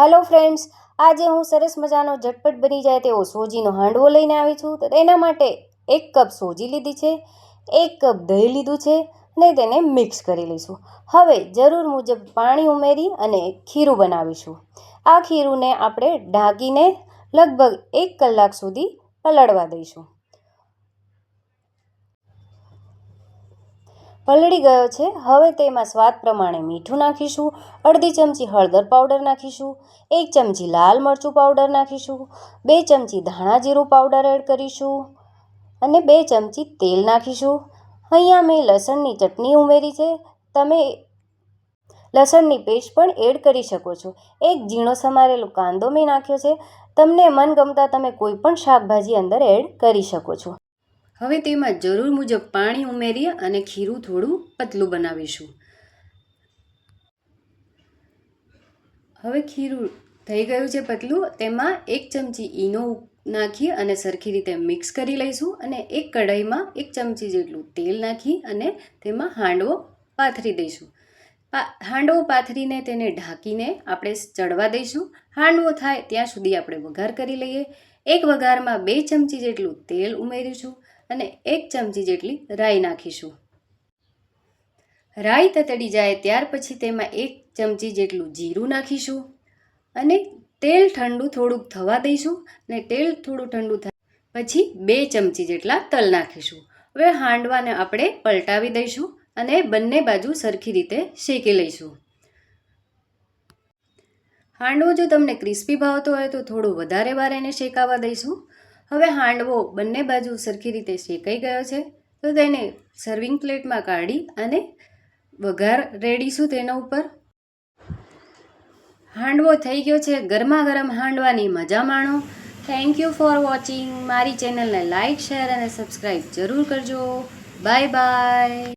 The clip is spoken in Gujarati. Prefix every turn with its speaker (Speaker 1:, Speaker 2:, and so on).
Speaker 1: હેલો ફ્રેન્ડ્સ આજે હું સરસ મજાનો ઝટપટ બની જાય તેવો સોજીનો હાંડવો લઈને આવી છું. તો તેના માટે એક કપ સોજી લીધી છે, એક કપ દહીં લીધું છે અને તેને મિક્સ કરી લઈશું. હવે જરૂર મુજબ પાણી ઉમેરી અને ખીરું બનાવીશું. આ ખીરુંને આપણે ઢાંકીને લગભગ એક કલાક સુધી પલળવા દઈશું. પલળી ગયો છે. હવે તેમાં સ્વાદ પ્રમાણે મીઠું નાખીશું, અડધી ચમચી હળદર પાવડર નાખીશું, એક ચમચી લાલ મરચું પાવડર નાખીશું, બે ચમચી ધાણા જીરું પાવડર એડ કરીશું અને બે ચમચી તેલ નાખીશું. અહીંયા મેં લસણની ચટણી ઉમેરી છે. તમે લસણની પેસ્ટ પણ એડ કરી શકો છો. એક ઝીણો સમારેલો કાંદો મેં નાખ્યો છે. તમને મનગમતા તમે કોઈ પણ શાકભાજી અંદર એડ કરી શકો છો. હવે તેમાં જરૂર મુજબ પાણી ઉમેરીએ અને ખીરું થોડું પતલું બનાવીશું. હવે ખીરું થઈ ગયું છે પતલું, તેમાં એક ચમચી ઈનો નાખી અને સરખી રીતે મિક્સ કરી લઈશું અને એક કઢાઈમાં એક ચમચી જેટલું તેલ નાખી અને તેમાં હાંડવો પાથરી દઈશું. હાંડવો પાથરીને તેને ઢાંકીને આપણે ચડવા દઈશું. હાંડવો થાય ત્યાં સુધી આપણે વઘાર કરી લઈએ. એક વઘારમાં બે ચમચી જેટલું તેલ ઉમેરીશું. અને એક ચમચી જેટલી રાઈ નાખીશું. રાઈ તતડી જાય ત્યાર પછી તેમાં એક ચમચી જેટલું જીરું નાખીશું અને તેલ ઠંડુ થોડુંક થવા દઈશું અને તેલ થોડું ઠંડુ થાય પછી બે ચમચી જેટલા તલ નાખીશું. હવે હાંડવાને આપણે પલટાવી દઈશું અને બંને બાજુ સરખી રીતે શેકી લઈશું. હાંડવો જો તમને ક્રિસ્પી ભાવતો હોય તો થોડું વધારે વાર એને શેકાવા દઈશું. હવે હાંડવો બંને બાજુ સરખી રીતે શેકાઈ ગયો છે, તો તેને સર્વિંગ પ્લેટમાં કાઢી અને વઘાર રેડીશું તેના ઉપર? હાંડવો થઈ ગયો છે ગરમા ગરમ હાંડવાની મજા માણો. થેન્ક યુ ફોર વોચિંગ મારી ચેનલને લાઇક શેર અને સબસ્ક્રાઈબ જરૂર કરજો. Bye bye